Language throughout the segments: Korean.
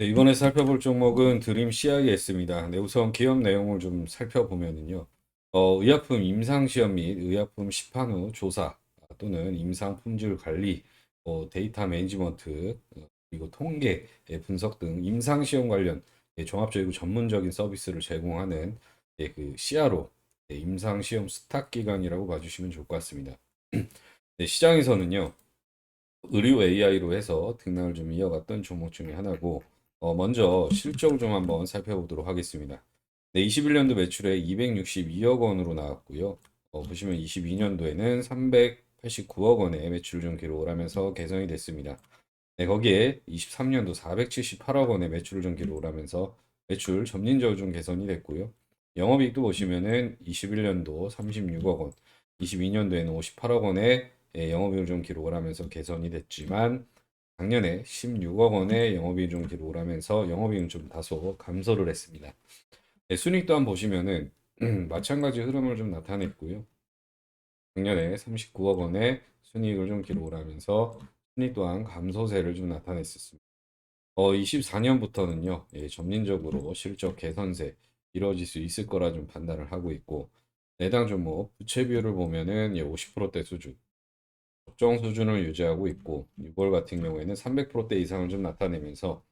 네, 이번에 살펴볼 종목은 드림 CIS입니다. 네, 우선 기업 내용을 좀 살펴보면은요. 어, 의약품 임상 시험 및 의약품 시판 후 조사 또는 임상 품질 관리, 어, 데이터 매니지먼트, 어, 그리고 통계 예, 분석 등 임상 시험 관련 예, 종합적이고 전문적인 서비스를 제공하는 예, 그 CRO, 예, 임상 시험 스탁 기관이라고 봐주시면 좋을 것 같습니다. 네, 시장에서는요. 의료 AI로 해서 등락을 좀 이어갔던 종목 중에 하나고 어, 먼저 실적을 좀 한번 살펴보도록 하겠습니다. 네, 21년도 매출에 262억 원으로 나왔고요. 어, 보시면 22년도에는 389억 원의 매출을 좀 기록을 하면서 개선이 됐습니다. 네, 거기에 23년도 478억 원의 매출을 좀 기록을 하면서 매출 점진적으로 좀 개선이 됐고요. 영업이익도 보시면은 21년도 36억 원, 22년도에는 58억 원의 예, 영업이익을 좀 기록을 하면서 개선이 됐지만 작년에 16억 원의 영업이익 좀 기록을 하면서 영업이익은 좀 다소 감소를 했습니다. 네, 순익 또한 보시면은 마찬가지 흐름을 좀 나타냈고요. 작년에 39억 원의 순이익을 좀 기록을 하면서 순익 또한 감소세를 좀 나타냈었습니다. 어, 24년부터는요, 예, 점진적으로 실적 개선세 이루어질 수 있을 거라 좀 판단을 하고 있고, 내당 종목 부채 비율을 보면은 예, 50%대 수준, 적정 수준을 유지하고 있고 6월 같은 경우에는 300%대 이상을 좀 나타내면서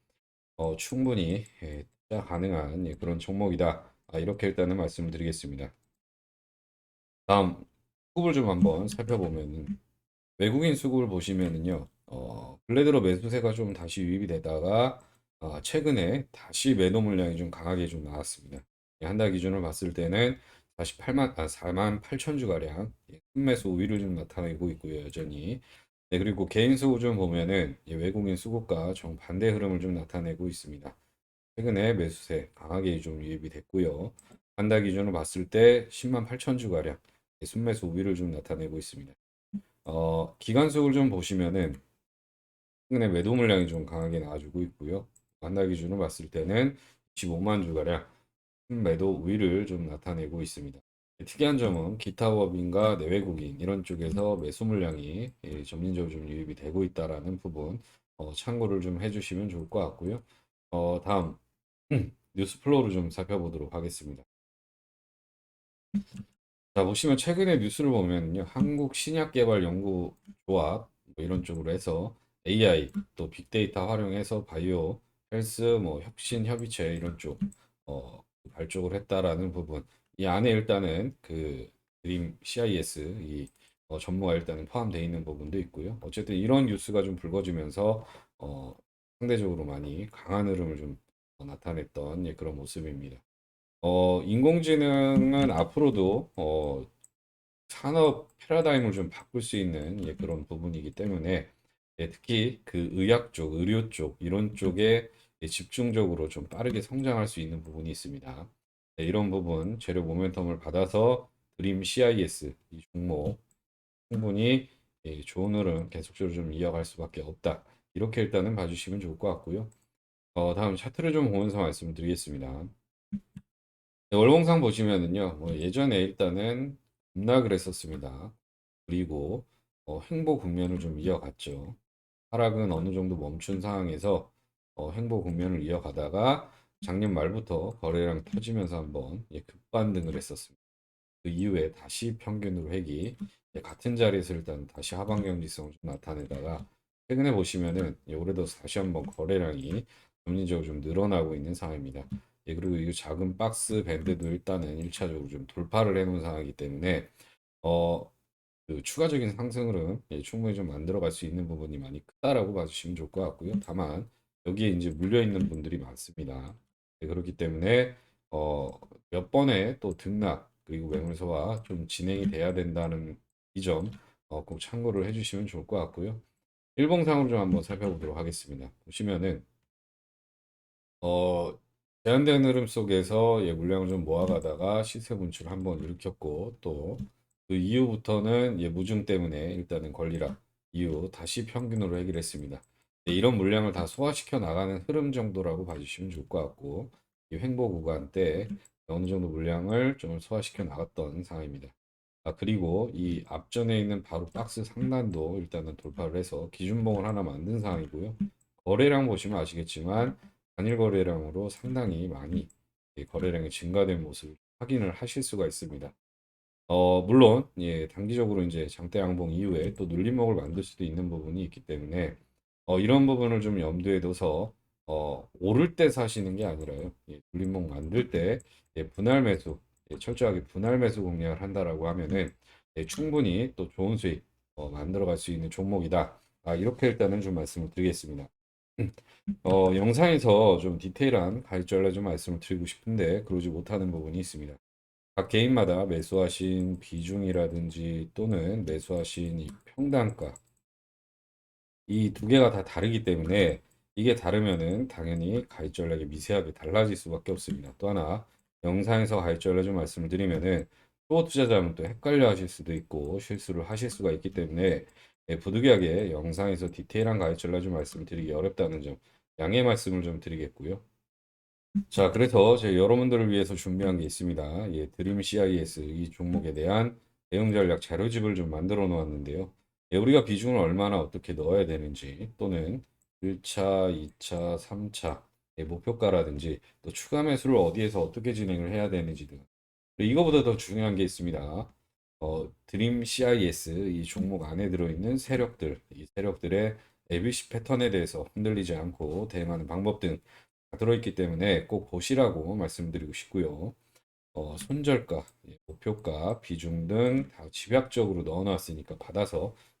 어, 충분히 예, 투자 가능한 예, 그런 종목이다. 아, 이렇게 일단은 말씀을 드리겠습니다. 다음 수급을 좀 한번 살펴보면은 외국인 수급을 보시면은요. 어, 들어 매수세가 좀 다시 유입이 되다가 아, 최근에 다시 매도 물량이 좀 강하게 좀 나왔습니다. 한 달 기준으로 봤을 때는 다시 8만, 아, 4만 8천 주 가량 예, 순매수 우위를 좀 나타내고 있고요, 여전히. 네, 그리고 개인 수급 좀 보면은 예, 외국인 수급과 정반대 흐름을 좀 나타내고 있습니다. 최근에 매수세 강하게 좀 유입이 됐고요. 한 달 기준으로 봤을 때 10만 8천 주 가량 예, 순매수 우위를 좀 나타내고 있습니다. 어, 기간 수급을 좀 보시면은 최근에 매도 물량이 좀 강하게 나와주고 있고요. 한 달 기준으로 봤을 때는 15만 주 가량 매도 우위를 좀 나타내고 있습니다. 특이한 점은 기타 법인과 내외국인 이런 쪽에서 매수 물량이 예, 점진적으로 좀 유입이 되고 있다라는 부분 어, 참고를 좀 해주시면 좋을 것 같고요. 어, 다음 뉴스 플로우를 좀 살펴보도록 하겠습니다. 자 보시면 최근에 뉴스를 보면요, 한국 신약 개발 연구 조합 뭐 이런 쪽으로 해서 AI 또 빅데이터 활용해서 바이오 헬스 뭐 혁신 협의체 이런 쪽 어, 발족을 했다라는 부분. 이 안에 일단은 그 드림 CIS 이 어, 전무가 일단은 포함되어 있는 부분도 있고요. 어쨌든 이런 뉴스가 좀 불거지면서 어, 상대적으로 많이 강한 흐름을 좀 어, 나타냈던 예, 그런 모습입니다. 어, 인공지능은 앞으로도 어, 산업 패러다임을 좀 바꿀 수 있는 예, 그런 부분이기 때문에 예, 특히 그 의학 쪽, 의료 쪽 이런 쪽에 예, 집중적으로 좀 빠르게 성장할 수 있는 부분이 있습니다. 네, 이런 부분 재료 모멘텀을 받아서 드림 CIS 이 종목 충분히 예, 좋은 흐름 계속적으로 좀 이어갈 수밖에 없다. 이렇게 일단은 봐주시면 좋을 것 같고요. 어, 다음 차트를 좀 보면서 말씀을 드리겠습니다. 네, 월봉상 보시면은요, 뭐 예전에 일단은 급락을 했었습니다. 그리고 어, 횡보 국면을 좀 이어갔죠. 하락은 어느 정도 멈춘 상황에서 어, 횡보 국면을 이어가다가 작년 말부터 거래량 터지면서 한번 예, 급반등을 했었습니다. 그 이후에 다시 평균으로 회기 예, 같은 자리에서 일단 다시 하방 경직성을 좀 나타내다가 최근에 보시면은 예, 올해도 다시 한번 거래량이 점진적으로 좀 늘어나고 있는 상황입니다. 예, 그리고 이 작은 박스 밴드도 일단은 1차적으로 좀 돌파를 해놓은 상황이기 때문에 어, 그 추가적인 상승으로 예, 충분히 좀 만들어갈 수 있는 부분이 많이 크다라고 봐주시면 좋을 것 같고요. 다만 여기에 이제 물려 있는 분들이 많습니다. 네, 그렇기 때문에 어, 몇 번의 또 등락 그리고 매물소화 좀 진행이 돼야 된다는 이점 어, 꼭 참고를 해주시면 좋을 것 같고요. 일봉상으로 좀 한번 살펴보도록 하겠습니다. 보시면은 어, 제한된 흐름 속에서 예, 물량을 좀 모아가다가 시세 분출을 한번 일으켰고 또 그 이후부터는 예, 무중 때문에 일단은 권리락 이후 다시 평균으로 해결했습니다. 네, 이런 물량을 다 소화시켜 나가는 흐름 정도라고 봐주시면 좋을 것 같고 이 횡보 구간 때 어느 정도 물량을 좀 소화시켜 나갔던 상황입니다. 아, 그리고 이 앞전에 있는 바로 박스 상단도 일단은 돌파를 해서 기준봉을 하나 만든 상황이고요. 거래량 보시면 아시겠지만 단일 거래량으로 상당히 많이 예, 거래량이 증가된 모습을 확인을 하실 수가 있습니다. 어, 물론, 예, 단기적으로 이제 장대 양봉 이후에 또 눌림목을 만들 수도 있는 부분이 있기 때문에, 어, 이런 부분을 좀 염두에 둬서, 어, 오를 때 사시는 게 아니라요. 예, 눌림목 만들 때, 예, 분할 매수, 예, 철저하게 분할 매수 공략을 한다라고 하면은, 예, 충분히 또 좋은 수익, 어, 만들어 갈 수 있는 종목이다. 아, 이렇게 일단은 좀 말씀을 드리겠습니다. 어, 영상에서 좀 디테일한 전략 좀 말씀을 드리고 싶은데, 그러지 못하는 부분이 있습니다. 각 개인마다 매수하신 비중이라든지 또는 매수하신 이 평단가 이 두 개가 다 다르기 때문에 이게 다르면은 당연히 가입 전략이 미세하게 달라질 수밖에 없습니다. 또 하나 영상에서 가입 전략 좀 말씀을 드리면은 또 투자자면 또 헷갈려 하실 수도 있고 실수를 하실 수가 있기 때문에 예, 부득이하게 영상에서 디테일한 가입 전략 좀 말씀을 드리기 어렵다는 점 양해 말씀을 좀 드리겠고요. 자, 그래서 제 여러분들을 위해서 준비한 게 있습니다. 예, 드림 CIS 이 종목에 대한 대응 전략 자료집을 좀 만들어 놓았는데요. 예, 우리가 비중을 얼마나 어떻게 넣어야 되는지 또는 1차, 2차, 3차 예, 목표가라든지 또 추가 매수를 어디에서 어떻게 진행을 해야 되는지 등 이거보다 더 중요한 게 있습니다. 어, 드림 CIS 이 종목 안에 들어있는 세력들, 이 세력들의 ABC 패턴에 대해서 흔들리지 않고 대응하는 방법 등다 들어있기 때문에 꼭 보시라고 말씀드리고 싶고요. 어, 손절가, 예, 목표가, 비중 등 다 집약적으로 넣어놨으니까 받아서